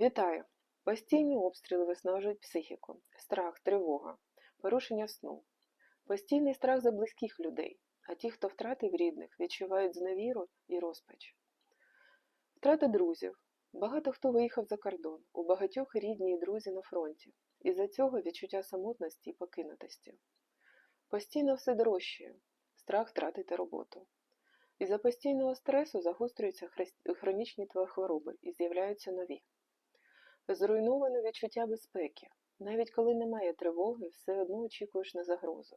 Вітаю! Постійні обстріли виснажують психіку, страх, тривога, порушення сну. Постійний страх за близьких людей, а ті, хто втратив рідних, відчувають зневіру і розпач. Втрата друзів. Багато хто виїхав за кордон, у багатьох рідні і друзі на фронті. Із-за цього відчуття самотності і покинутості. Постійно все дорожчає, страх втратити роботу. Із-за постійного стресу загострюються хронічні твої хвороби і з'являються нові. Зруйноване відчуття безпеки. Навіть коли немає тривоги, все одно очікуєш на загрозу.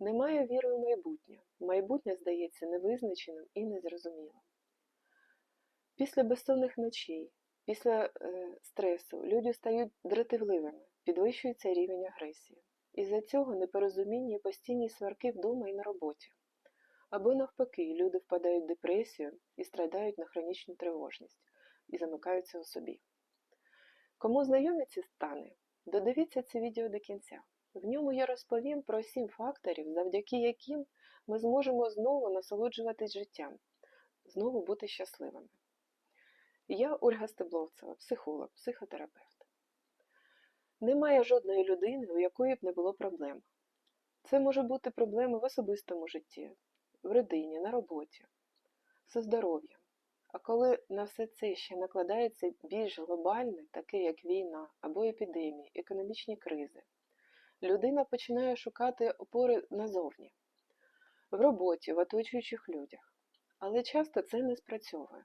Немає віри у майбутнє. Майбутнє здається невизначеним і незрозумілим. Після безсонних ночей, після е, стресу люди стають дратівливими, підвищується рівень агресії. Із-за цього непорозуміння і постійні сварки вдома і на роботі. Або навпаки, люди впадають в депресію і страдають на хронічну тривожність і замикаються у собі. Кому знайомі ці стани, додивіться це відео до кінця. В ньому я розповім про сім факторів, завдяки яким ми зможемо знову насолоджуватись життям, знову бути щасливими. Я Ольга Стебловцева, психолог, психотерапевт. Немає жодної людини, у якої б не було проблем. Це може бути проблеми в особистому житті, в родині, на роботі, зі здоров'ям. А коли на все це ще накладається більш глобальне, таке як війна або епідемії, економічні кризи, людина починає шукати опори назовні, в роботі, в оточуючих людях. Але часто це не спрацьовує.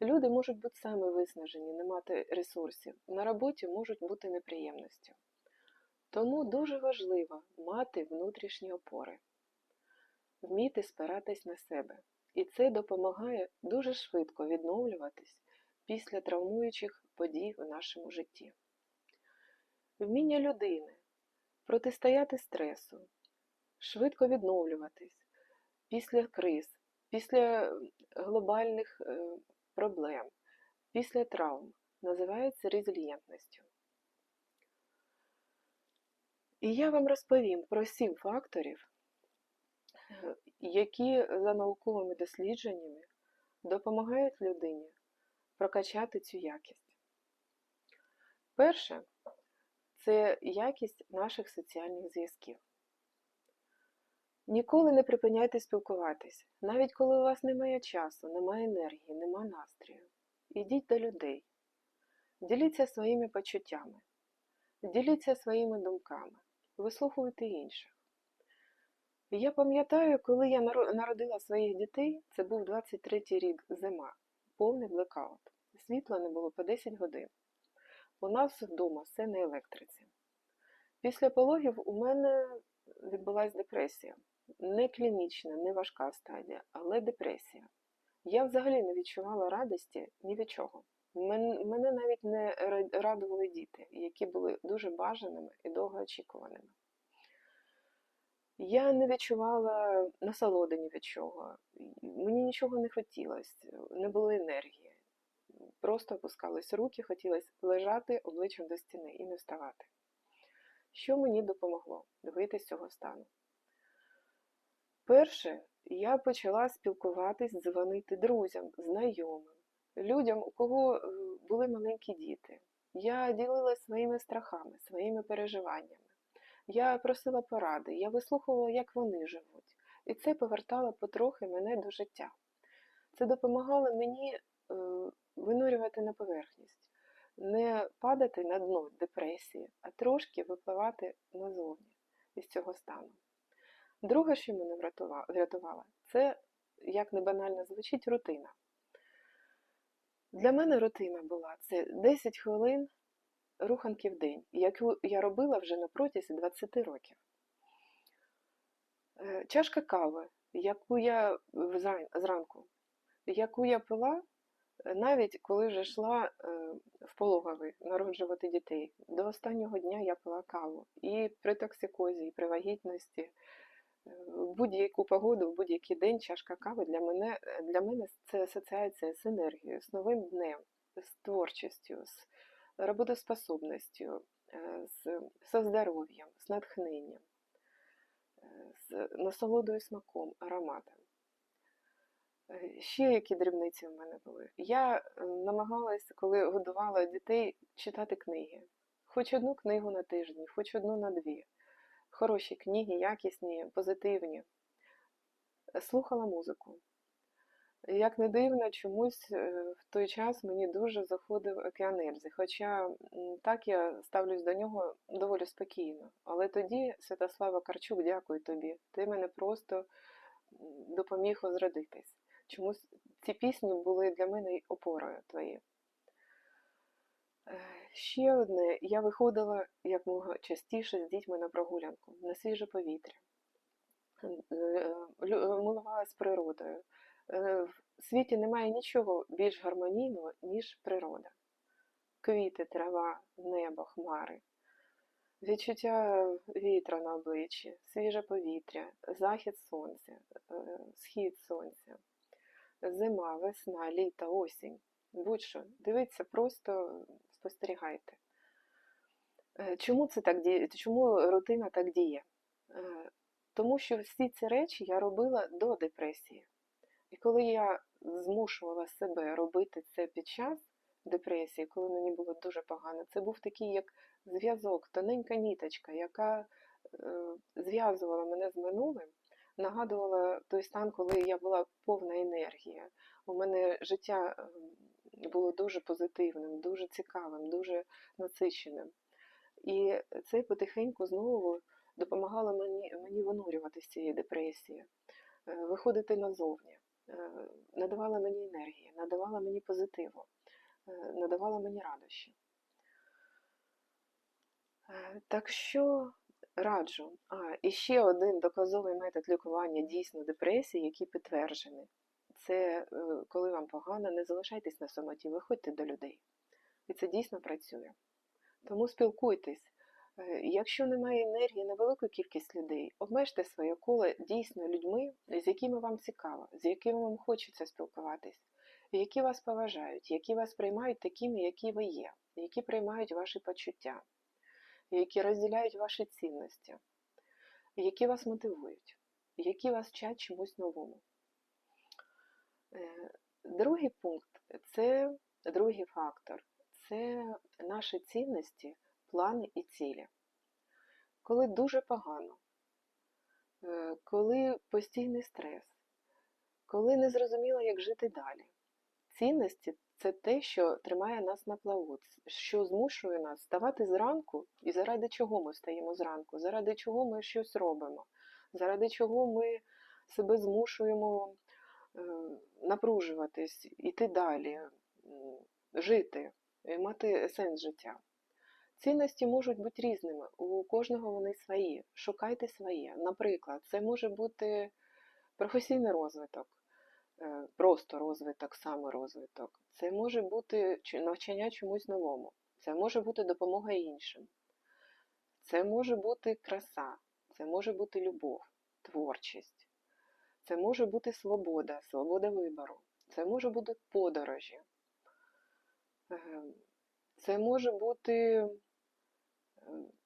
Люди можуть бути саме виснажені, не мати ресурсів, на роботі можуть бути неприємності. Тому дуже важливо мати внутрішні опори, вміти спиратись на себе. І це допомагає дуже швидко відновлюватись після травмуючих подій в нашому житті. Вміння людини протистояти стресу, швидко відновлюватись після криз, після глобальних е, проблем, після травм називається резильєнтністю. І я вам розповім про сім факторів, е, які за науковими дослідженнями допомагають людині прокачати цю якість. Перше це якість наших соціальних зв'язків. Ніколи не припиняйте спілкуватись, навіть коли у вас немає часу, немає енергії, немає настрою. Ідіть до людей, діліться своїми почуттями, діліться своїми думками, вислухуйте інших. Я пам'ятаю, коли я народила своїх дітей, це був 23-й рік зима, повний блекаут. Світла не було по 10 годин. У нас вдома все на електриці. Після пологів у мене відбулася депресія. Не клінічна, не важка стадія, але депресія. Я взагалі не відчувала радості ні від чого. Мене навіть не радували діти, які були дуже бажаними і довгоочікуваними. Я не відчувала насолоди ні від чого. Мені нічого не хотілося, не було енергії. Просто опускались руки, хотілося лежати обличчям до стіни і не вставати. Що мені допомогло вийти цього стану? Перше, я почала спілкуватись, дзвонити друзям, знайомим, людям, у кого були маленькі діти. Я ділилася своїми страхами, своїми переживаннями. Я просила поради, я вислухувала, як вони живуть, і це повертало потрохи мене до життя. Це допомагало мені е, винурювати на поверхність, не падати на дно депресії, а трошки випливати назовні із цього стану. Друге, що мене врятувало, це, як не банально звучить, рутина. Для мене рутина була це 10 хвилин руханки в день, яку я робила вже на протязі 20 років. Е, чашка кави, яку я зранку, яку я пила, е, навіть коли вже йшла е, в пологовий народжувати дітей. До останнього дня я пила каву. І при токсикозі, і при вагітності, в будь-яку погоду, в будь-який день чашка кави для мене для мене це асоціація з енергією, з новим днем, з творчістю, з роботоспособністю, з, со здоров'ям, з натхненням, з насолодою смаком, ароматом. Е, Ще які дрібниці в мене були. Я намагалась, коли годувала дітей, читати книги. Хоч одну книгу на тиждень, хоч одну на дві. Хороші книги, якісні, позитивні. Слухала музику. Як не дивно, чомусь е, в той час мені дуже заходив океан Ельзи, хоча так я ставлюсь до нього доволі спокійно. Але тоді, Святослава Карчук, дякую тобі. Ти мене просто допоміг озрадитись. Чомусь ці пісні були для мене опорою твої. Е, Ще одне, я виходила якмога частіше з дітьми на прогулянку, на свіже повітря, Е, милувалась природою. Е, В світі немає нічого більш гармонійного, ніж природа. Квіти, трава, небо, хмари, відчуття вітра на обличчі, свіже повітря, захід сонця, е, схід сонця, зима, весна, літо, осінь. Будь-що, дивіться, просто спостерігайте. Е, Чому це так діє? Чому рутина так діє? Тому що всі ці речі я робила до депресії. І коли я змушувала себе робити це під час депресії, коли мені було дуже погано, це був такий як зв'язок, тоненька ніточка, яка е, зв'язувала мене з минулим, нагадувала той стан, коли я була повна енергії. У мене життя е, було дуже позитивним, дуже цікавим, дуже насиченим. І це потихеньку знову допомагало мені, мені винурювати з цієї депресії, е, виходити назовні, надавала мені енергії, надавала мені позитиву, е, надавала мені радощі. Е, Так що раджу. А, і ще один доказовий метод лікування дійсно депресії, який підтверджений. Це е, коли вам погано, не залишайтесь на самоті, виходьте до людей. І це дійсно працює. Тому спілкуйтесь. Е, Якщо немає енергії на велику кількість людей, обмежте своє коло дійсно людьми, з якими вам цікаво, з якими вам хочеться спілкуватись, які вас поважають, які вас приймають такими, які ви є, які приймають ваші почуття, які розділяють ваші цінності, які вас мотивують, які вас вчать чомусь новому. Е, Другий пункт це другий фактор це наші цінності, плани і цілі. Коли дуже погано, е, коли постійний стрес, коли не зрозуміло, як жити далі. Цінності це те, що тримає нас на плаву, що змушує нас вставати зранку, і заради чого ми встаємо зранку, заради чого ми щось робимо, заради чого ми себе змушуємо е, напружуватись, іти далі, жити, мати сенс життя. Цінності можуть бути різними, у кожного вони свої. Шукайте своє. Наприклад, це може бути професійний розвиток, е, просто розвиток, саморозвиток. Це може бути навчання чомусь новому. Це може бути допомога іншим. Це може бути краса, це може бути любов, творчість. Це може бути свобода, свобода вибору. Це може бути подорожі. Е, Це може бути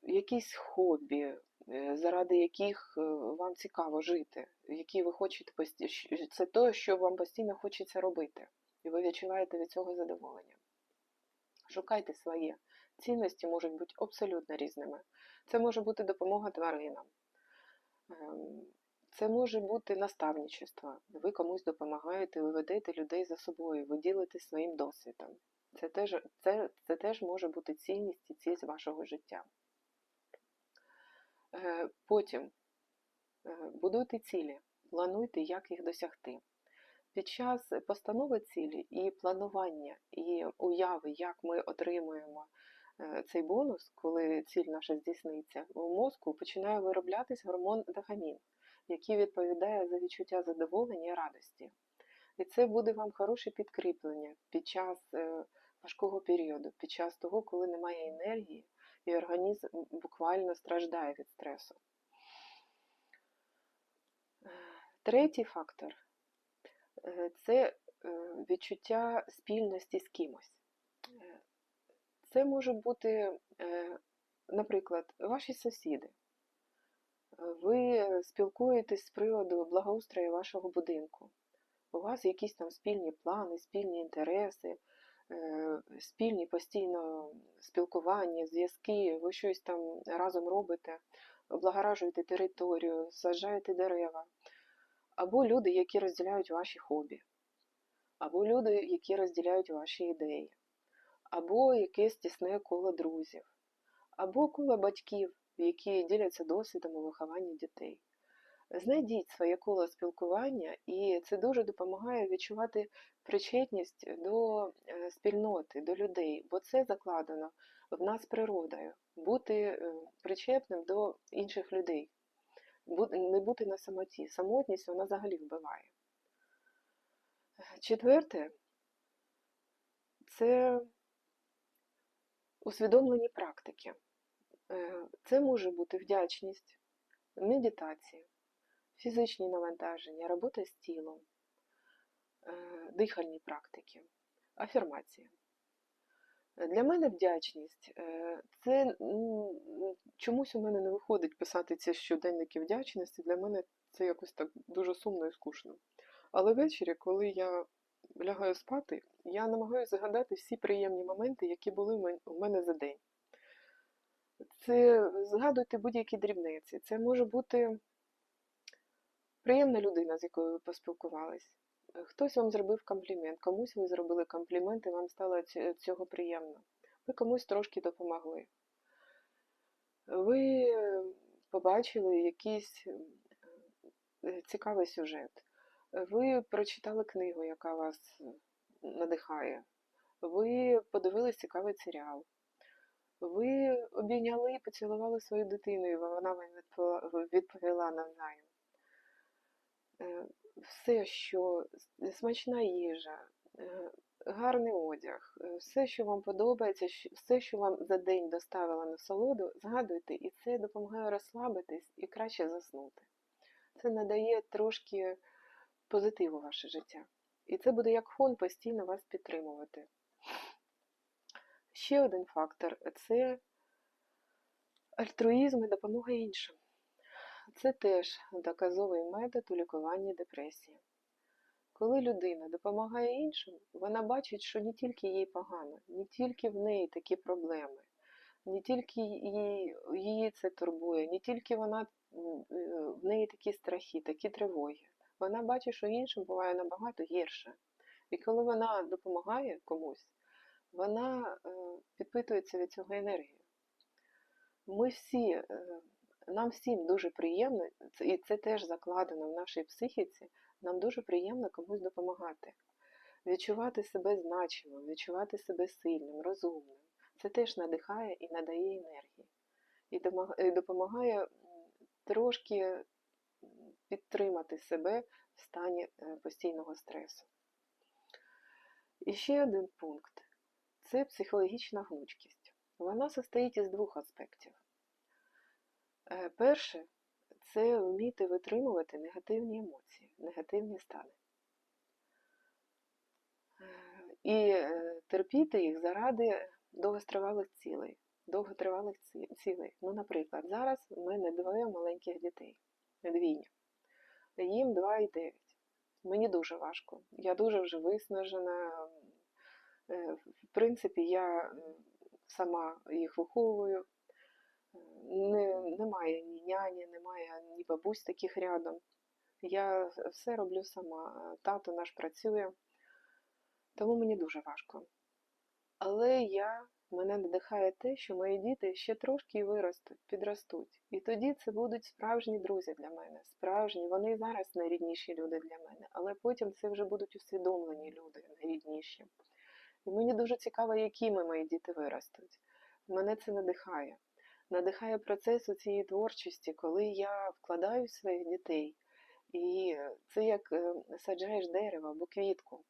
якісь хобі, е, заради яких е, вам цікаво жити, які ви хочете постійно. Це те, що вам постійно хочеться робити, і ви відчуваєте від цього задоволення. Шукайте своє. Цінності можуть бути абсолютно різними. Це може бути допомога тваринам. Ем, Це може бути наставничество. Ви комусь допомагаєте, ви ведете людей за собою, ви ділитесь своїм досвідом. Це теж, це, це теж може бути цінність і ціль вашого життя. Е, Потім е, будуйте цілі, плануйте, як їх досягти. Під час постанови цілі і планування, і уяви, як ми отримуємо е, цей бонус, коли ціль наша здійсниться, у мозку починає вироблятись гормон дофамін, який відповідає за відчуття задоволення і радості. І це буде вам хороше підкріплення під час важкого періоду, під час того, коли немає енергії, і організм буквально страждає від стресу. Третій фактор це е, відчуття спільності з кимось. Це може бути, е, наприклад, ваші сусіди. Ви спілкуєтесь з приводу благоустрою вашого будинку. у вас якісь там спільні плани, спільні інтереси, спільні постійно спілкування, зв'язки, ви щось там разом робите, облагоражуєте територію, саджаєте дерева, або люди, які розділяють ваші хобі, або люди, які розділяють ваші ідеї, або якесь тісне коло друзів, або коло батьків, які діляться досвідом у вихованні дітей. Знайдіть своє коло спілкування, і це дуже допомагає відчувати причетність до е, спільноти, до людей, бо це закладено в нас природою бути е, причетним до інших людей, не бути на самоті. Самотність вона взагалі вбиває. Четверте це усвідомлені практики. Е, Це може бути вдячність, медитація, фізичні навантаження, робота з тілом, е, дихальні практики, афірмація. Для мене вдячність е, це чомусь у мене не виходить писати ці щоденники вдячності. Для мене це якось так дуже сумно і скучно. Але ввечері, коли я лягаю спати, я намагаюся згадати всі приємні моменти, які були у мене за день. Це згадуйте будь-які дрібниці. Це може бути приємна людина, з якою ви поспілкувались. Хтось вам зробив комплімент, комусь ви зробили комплімент і вам стало цього приємно. Ви комусь трошки допомогли. Ви побачили якийсь е, цікавий сюжет. Ви прочитали книгу, яка вас надихає. Ви подивились цікавий серіал. Ви обійняли і поцілували свою дитину, і вона вам відповіла навзаєм. Е, Все, що смачна їжа, е, гарний одяг, е, все, що вам подобається, все, що вам за день доставило насолоду, згадуйте, і це допомагає розслабитись і краще заснути. Це надає трошки позитиву ваше життя. І це буде як фон постійно вас підтримувати. Ще один фактор це альтруїзм і допомога іншим. Це теж доказовий метод у лікуванні депресії. Коли людина допомагає іншим, вона бачить, що не тільки їй погано, не тільки в неї такі проблеми, не тільки її, це турбує, не тільки вона, е, в неї такі страхи, такі тривоги. Вона бачить, що іншим буває набагато гірше. І коли вона допомагає комусь, вона е, підпитується від цього енергію. Ми всі, е, нам всім дуже приємно, і це теж закладено в нашій психіці, нам дуже приємно комусь допомагати. Відчувати себе значимим, відчувати себе сильним, розумним. Це теж надихає і надає енергії. І допомагає трошки підтримати себе в стані е, постійного стресу. І ще один пункт це психологічна гнучкість. Вона состоїть із двох аспектів. Е, Перше це вміти витримувати негативні емоції, негативні стани. Е, І е, терпіти їх заради довготривалих цілей. Довготривалих цілей. Ну, наприклад, зараз у мене двоє маленьких дітей, двійня. Їм 2 і 9. Мені дуже важко. Я дуже вже виснажена. В принципі, я сама їх виховую. Не, немає ні няні, немає ні бабусь таких рядом. Я все роблю сама. Тато наш працює, тому мені дуже важко. Але я, мене надихає те, що мої діти ще трошки виростуть, підростуть. І тоді це будуть справжні друзі для мене. Справжні, вони зараз найрідніші люди для мене, але потім це вже будуть усвідомлені люди найрідніші. І мені дуже цікаво, якими мої діти виростуть. Мене це надихає. Надихає процес у цієї творчості, коли я вкладаю своїх дітей. І це як е, саджаєш дерево або квітку.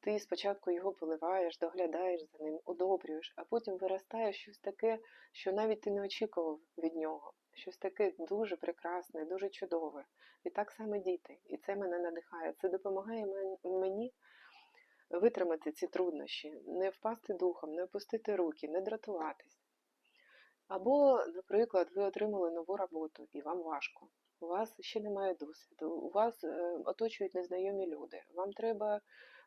Ти спочатку його поливаєш, доглядаєш за ним, удобрюєш, а потім виростає щось таке, що навіть ти не очікував від нього. Щось таке дуже прекрасне, дуже чудове. І так само діти. І це мене надихає. Це допомагає мені витримати ці труднощі, не впасти духом, не опустити руки, не дратуватись. Або, наприклад, ви отримали нову роботу і вам важко. у вас ще немає досвіду, у вас е, оточують незнайомі люди, вам треба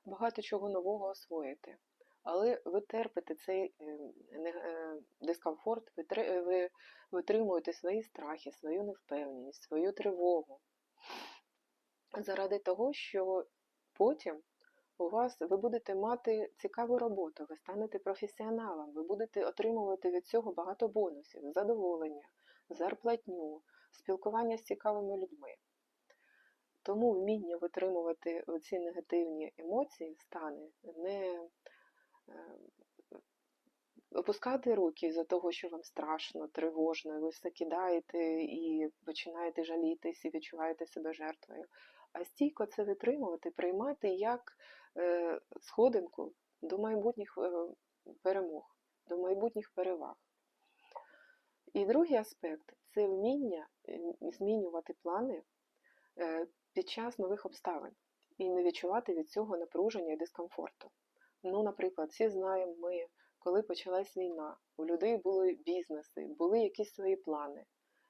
багато чого нового освоїти. Але ви терпите цей е, е, дискомфорт, ви, ви витримуєте свої страхи, свою невпевненість, свою тривогу заради того, що потім у вас ви будете мати цікаву роботу, ви станете професіоналом, ви будете отримувати від цього багато бонусів, задоволення, зарплатню, спілкування з цікавими людьми. Тому вміння витримувати ці негативні емоції, стани, не е, опускати руки за того, що вам страшно, тривожно, ви все кидаєте і починаєте жалітись і відчуваєте себе жертвою. А стійко це витримувати, приймати як е, сходинку до майбутніх е, перемог, до майбутніх переваг. І другий аспект це вміння е, змінювати плани під час нових обставин і не відчувати від цього напруження і дискомфорту. Ну, наприклад, всі знаємо ми, коли почалась війна, у людей були бізнеси, були якісь свої плани.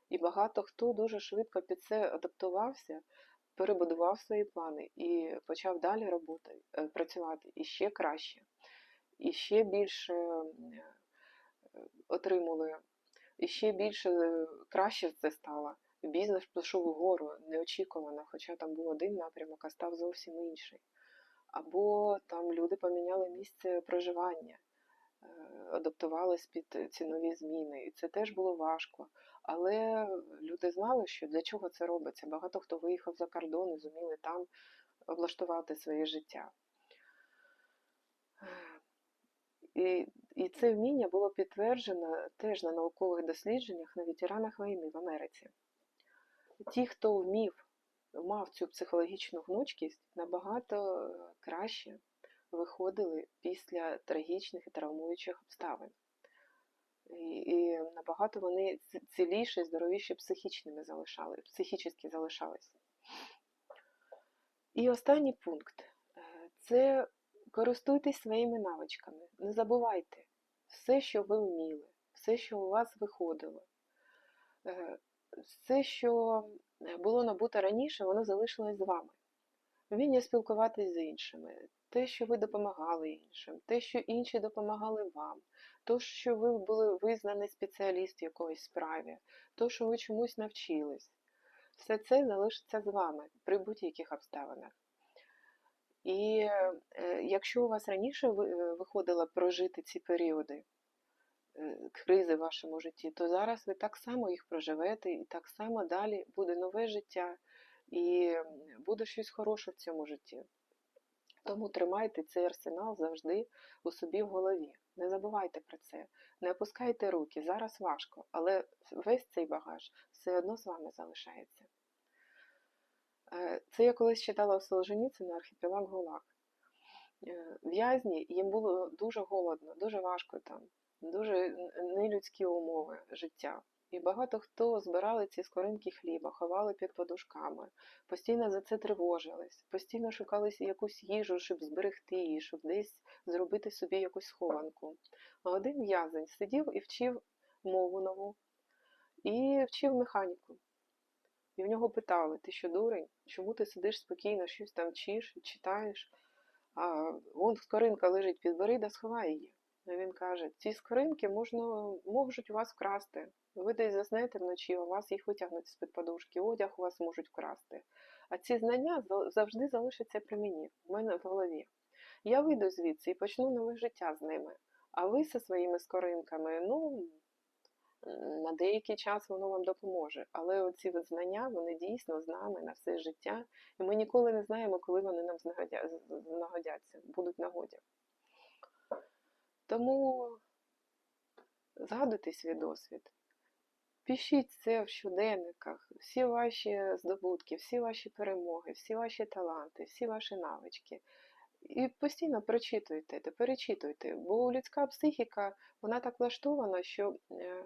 І багато хто дуже швидко під це адаптувався, перебудував свої плани і почав далі роботи, е, працювати і ще краще, і ще більше е, отримали, і ще більше е, краще це стало. Бізнес пішов угору неочікувано, хоча там був один напрямок, а став зовсім інший. Або там люди поміняли місце проживання, адаптувались під ці нові зміни, і це теж було важко. Але люди знали, що для чого це робиться. Багато хто виїхав за кордон і зуміли там облаштувати своє життя. І, і це вміння було підтверджено теж на наукових дослідженнях на ветеранах війни в Америці. Ті, хто вмів, мав цю психологічну гнучкість, набагато краще виходили після трагічних і травмуючих обставин. І, і набагато вони ці- ціліші, здоровіші психічними залишали, психічно залишались. І останній пункт е, це користуйтесь своїми навичками. Не забувайте все, що ви вміли, все, що у вас виходило. Е, Все, що було набуто раніше, воно залишилось з вами. Вміння спілкуватись з іншими, те, що ви допомагали іншим, те, що інші допомагали вам, то, що ви були визнаний спеціаліст в якоїсь справі, то, що ви чомусь навчились. Все це залишиться з вами при будь-яких обставинах. І е, якщо у вас раніше е, виходило прожити ці періоди е, кризи в вашому житті, то зараз ви так само їх проживете, і так само далі буде нове життя, і буде щось хороше в цьому житті. Тому тримайте цей арсенал завжди у собі в голові. Не забувайте про це. Не опускайте руки. Зараз важко, але весь цей багаж все одно з вами залишається. Е, Це я колись читала у Солженіцина архіпелаг ГУЛАГ. Е, В'язні, їм було дуже голодно, дуже важко там, дуже нелюдські умови життя. І багато хто збирали ці скоринки хліба, ховали під подушками, постійно за це тривожились, постійно шукали якусь їжу, щоб зберегти її, щоб десь зробити собі якусь схованку. А один в'язень сидів і вчив мову нову, і вчив механіку. І в нього питали, ти що дурень? Чому ти сидиш спокійно, щось там вчиш, читаєш? А вон скоринка лежить, підбери да сховай її. Він каже, ці скоринки можна, можуть у вас вкрасти. Ви десь заснете вночі, у вас їх витягнуть з-під подушки, одяг у вас можуть вкрасти. А ці знання завжди залишаться при мені, в мене в голові. Я вийду звідси і почну нове життя з ними. А ви зі своїми скоринками, ну, на деякий час воно вам допоможе. Але оці знання, вони дійсно з нами на все життя, і ми ніколи не знаємо, коли вони нам знагодя- з- з- нагодяться, будуть нагоді. Тому згадуйте свій досвід. Пишіть це в щоденниках, всі ваші здобутки, всі ваші перемоги, всі ваші таланти, всі ваші навички. І постійно прочитуйте та перечитуйте, бо людська психіка вона так влаштована, що е,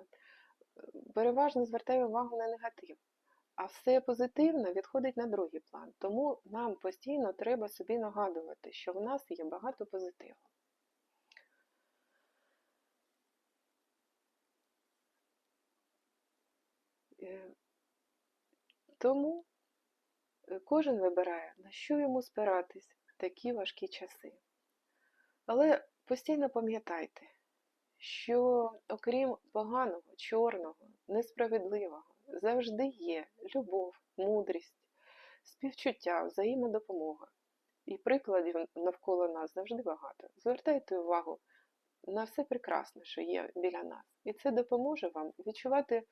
переважно звертає увагу на негатив, а все позитивне відходить на другий план. Тому нам постійно треба собі нагадувати, що в нас є багато позитиву. Е, Тому е, кожен вибирає, на що йому спиратись в такі важкі часи. Але постійно пам'ятайте, що окрім поганого, чорного, несправедливого, завжди є любов, мудрість, співчуття, взаємодопомога. І прикладів навколо нас завжди багато. Звертайте увагу на все прекрасне, що є біля нас. І це допоможе вам відчувати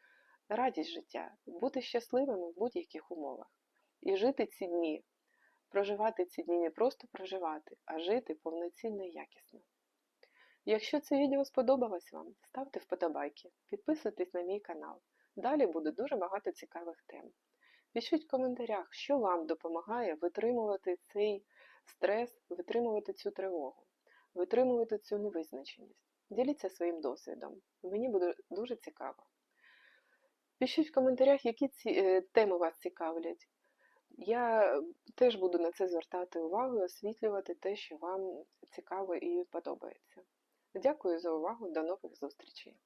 радість життя, бути щасливими в будь-яких умовах. І жити ці дні, проживати ці дні не просто проживати, а жити повноцінно і якісно. Якщо це відео сподобалось вам, ставте вподобайки, підписуйтесь на мій канал. Далі буде дуже багато цікавих тем. Пишіть в коментарях, що вам допомагає витримувати цей стрес, витримувати цю тривогу, витримувати цю невизначеність. Діліться своїм досвідом. Мені буде дуже цікаво. Пишіть в коментарях, які ці е, теми вас цікавлять. Я теж буду на це звертати увагу і освітлювати те, що вам цікаво і подобається. Дякую за увагу. До нових зустрічей!